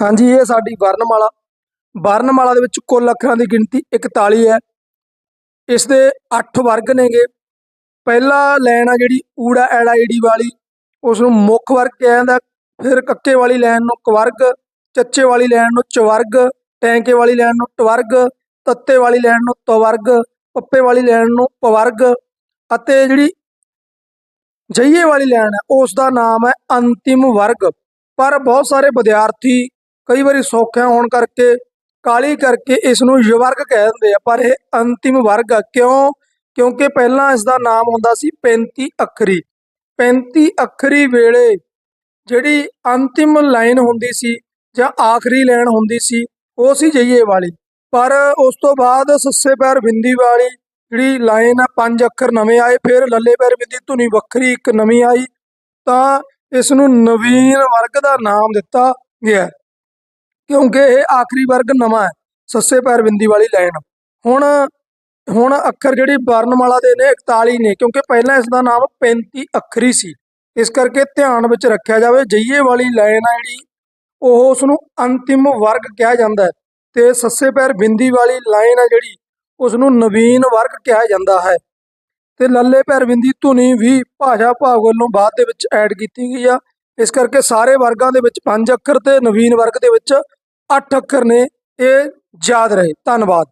ਹਾਂਜੀ, ਇਹ ਸਾਡੀ ਵਰਨਮਾਲਾ। ਵਰਨਮਾਲਾ ਦੇ ਵਿੱਚ ਕੁੱਲ ਅੱਖਰਾਂ ਦੀ ਗਿਣਤੀ 41 ਹੈ। ਇਸ ਦੇ 8 ਵਰਗ ਨੇਗੇ। ਪਹਿਲਾ ਲਾਈਨ ਆ ਜਿਹੜੀ ਊੜਾ, ਐੜਾ, ਈੜੀ ਵਾਲੀ ਉਸ ਨੂੰ ਮੁੱਖ ਵਰਗ ਕਿਹਾ ਜਾਂਦਾ। ਫਿਰ ਕੱਕੇ ਵਾਲੀ ਲਾਈਨ ਨੂੰ ਕਵਰਗ, ਚੱਚੇ ਵਾਲੀ ਲਾਈਨ ਨੂੰ ਚਵਰਗ, ਟੈਂਕੇ ਵਾਲੀ ਲਾਈਨ ਨੂੰ ਟਵਰਗ, ਤੱਤੇ ਵਾਲੀ ਲਾਈਨ ਨੂੰ ਤਵਰਗ, ਪੱਪੇ ਵਾਲੀ ਲਾਈਨ ਨੂੰ ਪਵਰਗ ਅਤੇ ਜਿਹੜੀ ਜਈਏ ਵਾਲੀ ਲਾਈਨ ਹੈ ਉਸ ਦਾ ਨਾਮ ਹੈ ਅੰਤਿਮ ਵਰਗ। ਪਰ ਬਹੁਤ ਸਾਰੇ ਵਿਦਿਆਰਥੀ ਕਈ ਵਾਰੀ ਸੌਖਿਆ ਹੋਣ ਕਰਕੇ ਕਾਲੀ ਕਰਕੇ ਇਸ ਨੂੰ ਯਵਰਗ ਕਹਿ ਦਿੰਦੇ ਆ, ਪਰ ਇਹ ਅੰਤਿਮ ਵਰਗ ਆ। ਕਿਉਂ? ਕਿਉਂਕਿ ਪਹਿਲਾਂ ਇਸ ਦਾ ਨਾਮ ਹੁੰਦਾ ਸੀ 35 ਅੱਖਰੀ। 35 ਅੱਖਰੀ ਵੇਲੇ ਜਿਹੜੀ ਅੰਤਿਮ ਲਾਈਨ ਹੁੰਦੀ ਸੀ ਜਾਂ ਆਖਰੀ ਲਾਈਨ ਹੁੰਦੀ ਸੀ, ਉਹ ਸੀ ਜਈਏ ਵਾਲੀ। ਪਰ ਉਸ ਤੋਂ ਬਾਅਦ ਸੱਸੇ ਪੈਰ ਬਿੰਦੀ ਵਾਲੀ ਜਿਹੜੀ ਲਾਈਨ ਆ, ਪੰਜ ਅੱਖਰ ਨਵੇਂ ਆਏ, ਫਿਰ ਲੱਲੇ ਪੈਰ ਬਿੰਦੀ ਧੁਨੀ ਵੱਖਰੀ ਇੱਕ ਨਵੀਂ ਆਈ, ਤਾਂ ਇਸ ਨੂੰ ਨਵੀਨ ਵਰਗ ਦਾ ਨਾਮ ਦਿੱਤਾ ਗਿਆ। ਕਿਉਂਕਿ ਇਹ ਆਖਰੀ ਵਰਗ ਨਵਾਂ ਹੈ, ਸੱਸੇ ਪੈਰ ਬਿੰਦੀ ਵਾਲੀ ਲਾਈਨ। ਹੁਣ ਹੁਣ ਅੱਖਰ ਜਿਹੜੀ ਵਰਨਮਾਲਾ ਦੇ ਨੇ 41 ਨੇ, ਕਿਉਂਕਿ ਪਹਿਲਾਂ ਇਸ ਦਾ ਨਾਮ 35 ਅੱਖਰੀ ਸੀ। ਇਸ ਕਰਕੇ ਧਿਆਨ ਵਿੱਚ ਰੱਖਿਆ ਜਾਵੇ, ਜਈਏ ਵਾਲੀ ਲਾਈਨ ਆ ਜਿਹੜੀ, ਉਹ ਉਸ ਨੂੰ ਅੰਤਿਮ ਵਰਗ ਕਿਹਾ ਜਾਂਦਾ ਹੈ। ਤੇ ਸੱਸੇ ਪੈਰ ਬਿੰਦੀ ਵਾਲੀ ਲਾਈਨ ਆ ਜਿਹੜੀ ਉਸ ਨੂੰ ਨਵੀਨ ਵਰਗ ਕਿਹਾ ਜਾਂਦਾ ਹੈ। ਤੇ ਲੱਲੇ ਪੈਰ ਬਿੰਦੀ ਧੁਨੀ ਵੀ ਭਾਸ਼ਾ ਭਾਗ ਵੱਲੋਂ ਬਾਅਦ ਦੇ ਵਿੱਚ ਐਡ ਕੀਤੀ ਗਈ ਆ। ਇਸ ਕਰਕੇ ਸਾਰੇ ਵਰਗਾਂ ਦੇ ਵਿੱਚ ਪੰਜ ਅੱਖਰ ਤੇ ਨਵੀਨ ਵਰਗ ਦੇ ਵਿੱਚ ਅੱਠ ਅੱਖਰ ਨੇ ਇਹ ਯਾਦ ਰਹੇ। ਧੰਨਵਾਦ।